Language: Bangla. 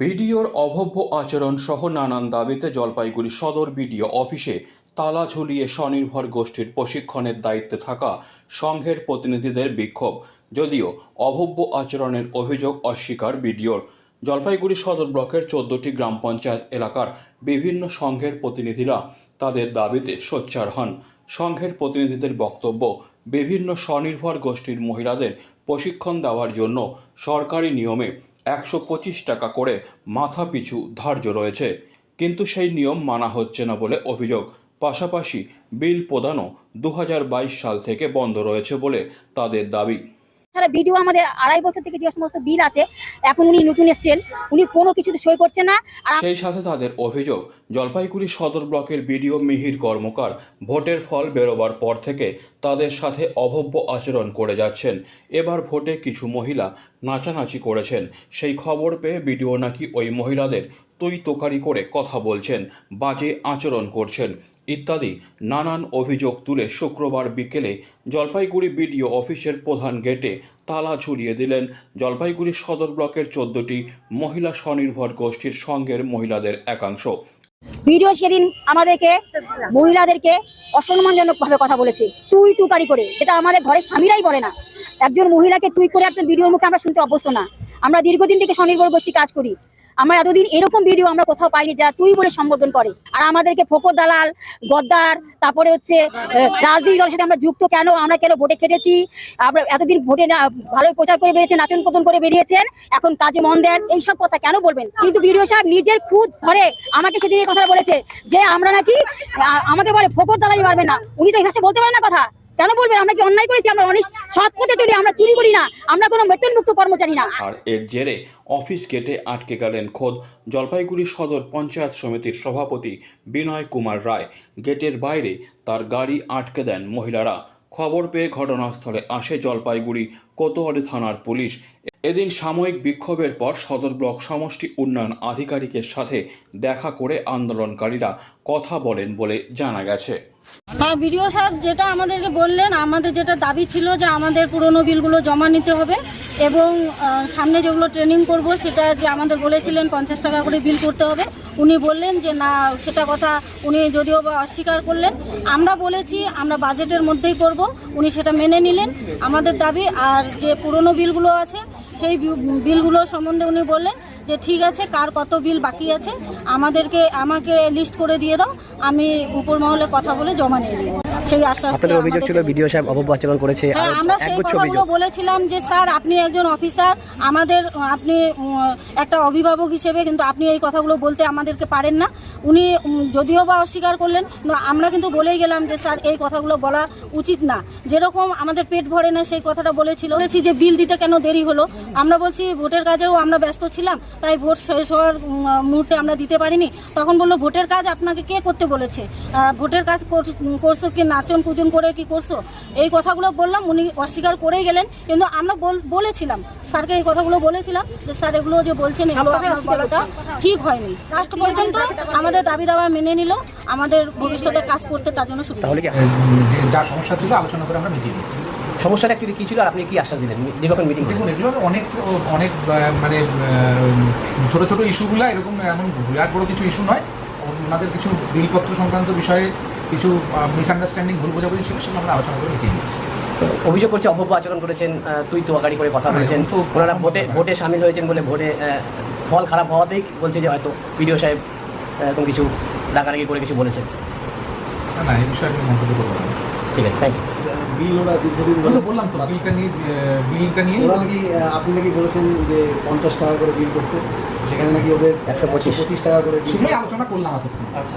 বিডিওর অভব্য আচরণ সহ নানান দাবিতে জলপাইগুড়ি সদর বিডিও অফিসে তালা ঝুলিয়ে স্বনির্ভর গোষ্ঠীর প্রশিক্ষণের দায়িত্বে থাকা সংঘের প্রতিনিধিদের বিক্ষোভ। যদিও অভব্য আচরণের অভিযোগ অস্বীকার বিডিওর। জলপাইগুড়ি সদর ব্লকের চোদ্দটি গ্রাম পঞ্চায়েত এলাকার বিভিন্ন সংঘের প্রতিনিধিরা তাদের দাবিতে সোচ্চার হন। সংঘের প্রতিনিধিদের বক্তব্য, বিভিন্ন স্বনির্ভর গোষ্ঠীর মহিলাদের প্রশিক্ষণ দেওয়ার জন্য সরকারি নিয়মে একশো পঁচিশ টাকা করে মাথা পিছু ধার্য রয়েছে। কিন্তু সেই নিয়ম মানা হচ্ছে না বলে অভিযোগ। পাশাপাশি বিল প্রদানও দু সাল থেকে বন্ধ রয়েছে বলে তাদের দাবি। ছাড়া ভিডিও আমাদের আড়াই বছর থেকে যে সমস্ত বিল আছে এখন উনি নতুন এসছেন উনি কোনো কিছুতে সই করছেন না সেই সাথে তাদের অভিযোগ জলপাইগুড়ি সদর ব্লকের বিডিও মিহির কর্মকার ভোটের ফল বেরোবার পর থেকে তাদের সাথে অভব্য আচরণ করে যাচ্ছেন। এবার ভোটে কিছু মহিলা নাচানাচি করেছেন। সেই খবর পেয়ে বিডিও নাকি ওই মহিলাদের তুই তোকারি করে কথা বলছেন, বাজে আচরণ করছেন ইত্যাদি নানান অভিযোগ তুলে শুক্রবার বিকেলে জলপাইগুড়ি বিডিও অফিসের প্রধান গেটে তালা ঝুলিয়ে দিলেন। জলপাইগুড়ি সদর ব্লকের চোদ্দটি মহিলা স্বনির্ভর গোষ্ঠীর সংঘের মহিলাদের একাংশ। ভিডিও সেদিন আমাদেরকে, মহিলাদেরকে অসম্মানজনক ভাবে কথা বলেছে। তুই তুকারি করে, যেটা আমাদের ঘরের স্বামীরাই বলে না। একজন মহিলাকে তুই করে একটা ভিডিওর মুখে আমরা শুনতে অভ্যস্ত না। আমরা দীর্ঘদিন থেকে স্বনির্ভর গোষ্ঠী কাজ করি। আমরা এতদিন এরকম ভিডিও আমরা কোথাও পাইনি যা তুই বলে সম্বোধন করে। আর আমাদেরকে ফোকর দালাল, গদ্দার, তারপরে হচ্ছে রাজনীতি দলের সাথে আমরা যুক্ত কেন? আমরা কেন ভোটে খেটেছি? আমরা এতদিন ভোটে না ভালোই প্রচার করে বেরিয়েছেন, নাচন কদন করে বেরিয়েছেন, এখন কাজে মন দেন, এইসব কথা কেন বলবেন? কিন্তু ভিডিও সাহেব নিজের খুদ ঘরে আমাকে সেদিন এই কথা বলেছে যে আমরা নাকি আমাকে বলে ফোকর দালালি পারবে না। উনি তো এই ভাষায় বলতে পারেন না কথা। কেন বলবেন? আমরা কি অন্যায় করেছি? আমরা অনিষ্ট সৎ পথে চলি, আমরা চুরি করি না। আমরা কোনো বেতনমুক্ত কর্মচারী না। আর এর জেরে অফিস গেটে আটকে গেলেন খোদ জলপাইগুড়ি সদর পঞ্চায়েত সমিতির সভাপতি বিনয় কুমার রায়। গেটের বাইরে তার গাড়ি আটকে দেন মহিলারা। খবর পেয়ে ঘটনাস্থলে আসে জলপাইগুড়ি কোতোয়ালি থানার পুলিশ। এদিন সাময়িক বিক্ষোভের পর সদর ব্লক সমষ্টি উন্নয়ন আধিকারিকের সাথে দেখা করে আন্দোলনকারীরা কথা বলেন বলে জানা গেছে। হ্যাঁ বিডিও সাহেব যেটা আমাদেরকে বললেন, আমাদের যেটা দাবি ছিল যে আমাদের পুরনো বিলগুলো জমা নিতে হবে এবং সামনে যেগুলো ট্রেনিং করব সেটা যে আমাদের বলেছিলেন পঞ্চাশ টাকা করে বিল করতে হবে। উনি বললেন যে না, সেটা কথা উনি যদিও বা অস্বীকার করলেন। আমরা বলেছি, আমরা বাজেটের মধ্যেই করব, উনি সেটা মেনে নিলেন। আমাদের দাবি, আর যে পুরনো বিলগুলো আছে, সেই বিলগুলো সম্বন্ধে উনি বললেন যে ঠিক আছে, কার কত বিল বাকি আছে, আমাদেরকে, আমাকে লিস্ট করে দিয়ে দাও, আমি উপর মহলে কথা বলে জমা নিয়ে দেবো সেই আশ্বাস আপনাদের অভিযোগ ছিল বিডিও সাহেব অভব্য আচরণ করেছে হ্যাঁ আর আমরা সেই কথাগুলো বলেছিলাম যে স্যার আপনি একজন অফিসার আমাদের আপনি একটা অভিভাবক হিসেবে কিন্তু আপনি এই কথাগুলো বলতে আমাদেরকে পারেন না। উনি যদিও বা অস্বীকার করলেন আমরা কিন্তু বলেই গেলাম যে স্যার এই কথাগুলো বলা উচিত না। যেরকম আমাদের পেট ভরে না সেই কথাটা বলেছিল। বলেছি যে বিল দিতে কেন দেরি হলো? আমরা বলছি ভোটের কাজেও আমরা ব্যস্ত ছিলাম তাই ভোট শেষ হওয়ার মুহূর্তে আমরা দিতে পারিনি। তখন বলল ভোটের কাজ আপনাকে কে করতে বলেছে? ভোটের কাজ কর- করছ কি নাচন কুজন করে কি করছ? এই কথাগুলো বললাম উনি অস্বীকার করেই গেলেন। কিন্তু আমরা বল- বলেছিলাম স্যারকে এই কথাগুলো বলেছিলাম যে স্যার এগুলো যে বলছেন এগুলো বলাটা ঠিক হয়নি। লাস্ট পর্যন্ত আমাদের দাবি দাওয়া মেনে নিল আমাদের ভবিষ্যতে কাজ করতে তার জন্য সুবিধা। তাহলে যা সমস্যা ছিল আলোচনা করে আমরা মিটিয়ে দিচ্ছি সমস্যাটা অ্যাকচুয়ালি কি ছিল আর আপনি কি আশ্বাস দিলেন? দীর্ঘক্ষণ মিটিং দেখুন এগুলো অনেক অনেক মানে ছোট ছোট ইস্যুগুলো এরকম এমন বিরাট বড় কিছু ইস্যু নয়। ওনাদের কিছু বিলপত্র সংক্রান্ত বিষয়ে কিছু মিসআন্ডারস্ট্যান্ডিং ভুল বোঝাবুঝি ছিল সেগুলো আমরা আলোচনা করে মিটিয়ে দিচ্ছি অভিযোগ করছে অভব্য আচরণ করেছেন তুই তো তোয়াগাড়ি করে কথা বলেছেন। তো ওনারা ভোটে ভোটে সামিল হয়েছেন বলে ভোটে ফল খারাপ হওয়াতেই বলছে যে হয়তো বিডিও সাহেব এরকম কিছু ডাকাডাকি করে কিছু বলেছেন। না না এই বিষয়ে আমি মন্তব্য করব ঠিক আছে থ্যাংক ইউ বিল ওরা দীর্ঘদিন ধরে বললাম তো বিলটা নিয়ে বিলটা নিয়ে ওরা নাকি আপনি নাকি বলেছেন যে পঞ্চাশ টাকা করে বিল করতে। সেখানে নাকি ওদের 125 পঁচিশ। পঁচিশ টাকা করে bill। সেগুলোই আলোচনা করলাম এতক্ষণ। আচ্ছা।